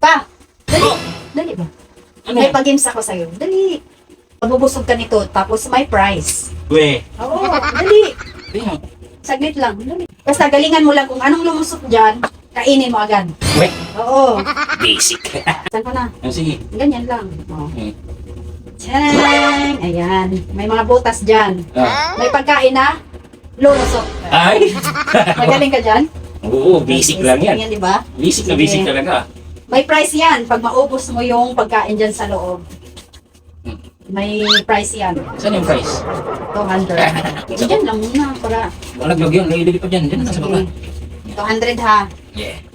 pa, dali. Oh. Dali ba? Ano May pag-games ako sa'yo. Dali. Magbubusog ka nito, tapos may prize. We. Oo, dali. Tingnan. Saglit lang. Dali. Basta galingan mo lang kung anong lumusok dyan, kainin mo agad. We. Oo. Basic. Saan ka na? Ah, Sige. Ganyan lang. Oo. Hmm. Tiyang! Ayan. May mga butas dyan. Ah. May pagkain na lumusok. Ay! Magaling ka dyan? Oo, basic lang yan. Yan, di ba? Basic na basic talaga. May price yan pag maubos mo yung pagkain dyan sa loob. Hmm. May price yan. Saan yung price? 200. Diyan lang muna para. Malaglag yun. Lailili pa dyan. Dyan na sa baba. Sige. 200 ha. Yeah.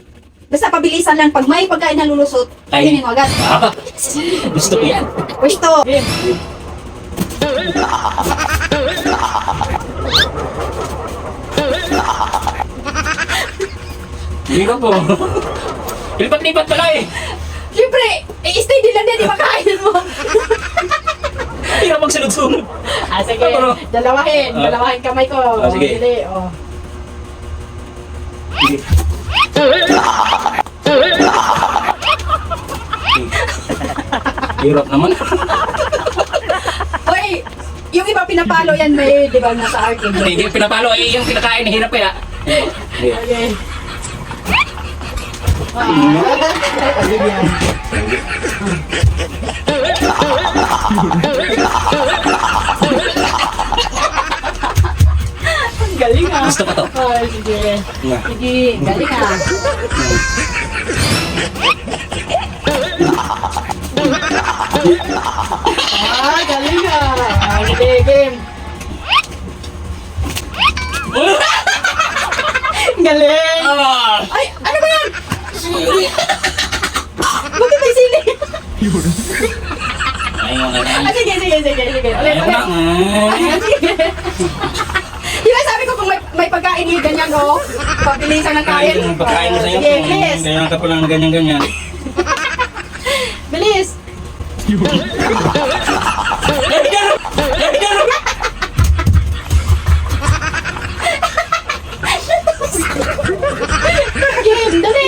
Basta pabilisan lang. Pag may pagkain na lulusot, Ay. kainin mo agad. Ah, gusto ko yan. Pwesto. Hindi ko po. Lipat-lipat pala eh. Siyempre, i-stay din lang din. Di makain mo. Hirap magsunod-sunod. ah, sige. Pero- Dalawahin. Ah. Dalawahin kamay ko. Ah, sige. Dali, oh. Sige. Hirap naman. Hoy, yung iba pinapalo yan may, di ba, nasa arcade. Hindi ko pinapalo eh. Yung pinakain, hirap kaya. Okay. Ah, galing ah. Gusto ko to. Ay, sige. Sige, galing ah. Ah, galing ah. Ah, Sige, game. Galing. Ah! Ay, ano ba yan? Bakit may sili? Na. Ah, sige, sige, sige, sige. Ulit, na. ulit. Ah. Di ba sabi ko may, may yung ganyan, oh? Pabilisan ng kain. Pagkain mo sa'yo. Sige, bilis. Ganyan na ganyan-ganyan. Bilis. Game, dali.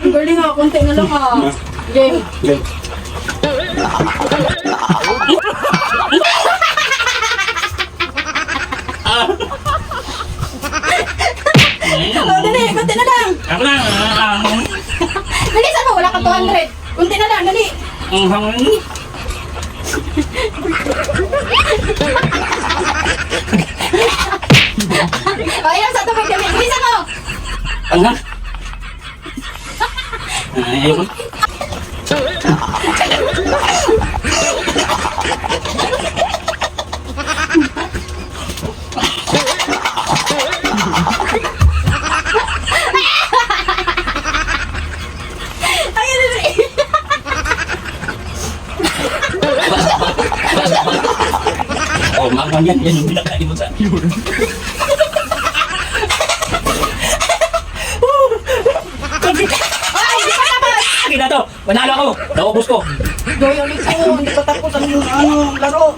Ang galing ah, konti na lang ah. Game. Oh, dali, konti na lang. Ako na. ah, Bilisan mo, wala ka 200. Konti na lang, dali. Ang hangin. O, ilang sa tubig, dali. Bilisan mo. Ang hangin. Ayun. Ayun, Oh, magang yan. Yung pinakain mo sa... Ay, di pa tapos. Akin na to. Manalo ako. Naubos ko. Doy, ulit ko. Hindi pa tapos ang ano, laro.